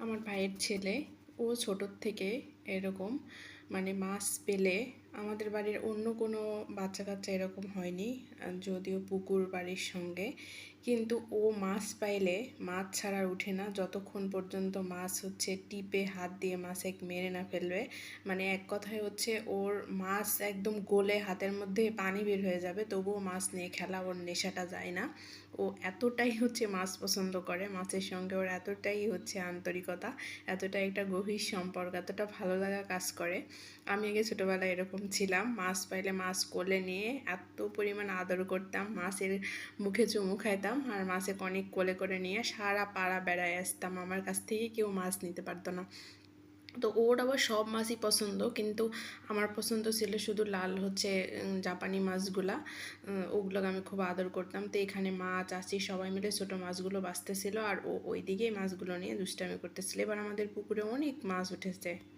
আমার ভাইয়ের ছেলে ও ছোটোর থেকে এরকম মানে মাছ পেলে আমাদের বাড়ির অন্য কোনো বাচ্চা কাচ্চা এরকম হয়নি, যদিও পুকুর বাড়ির সঙ্গে। কিন্তু ও মাছ পাইলে, মাছ ছাড়া উঠে না। যতক্ষণ পর্যন্ত মাছ হচ্ছে টিপে হাত দিয়ে মাছ এক মেরে না ফেলবে মানে এক কথায় হচ্ছে ওর মাছ একদম গোলে হাতের মধ্যে পানি বের হয়ে যাবে, তবুও মাছ নিয়ে খেলা, ওর নেশাটা যায় না। ও এতটাই হচ্ছে মাছ পছন্দ করে, মাছের সঙ্গে ওর এতটাই হচ্ছে আন্তরিকতা, এতটাই একটা গভীর সম্পর্ক, এতটা ভালো লাগা কাজ করে। আমি আগে ছোটোবেলায় এরকম ছিলাম, মাছ পাইলে মাছ কোলে নিয়ে এত পরিমাণ আদর করতাম, মাছের মুখে চুমু খাইতাম আর মাছে অনেক কোলে করে নিয়ে সারা পাড়া বেড়ায় আসতাম। আমার কাছ থেকে কেউ মাছ নিতে পারতো না। তো ওর আবার সব মাছই পছন্দ, কিন্তু আমার পছন্দ ছিল শুধু লাল হচ্ছে জাপানি মাছগুলা ওগুলোকে আমি খুব আদর করতাম। তো এখানে মাছ আছি সবাই মিলে ছোটো মাছগুলো বাঁচতেছিল আর ও ওই দিকেই মাছগুলো নিয়ে দুষ্টামি করতেছিল। এবার আমাদের পুকুরে অনেক মাছ উঠেছে।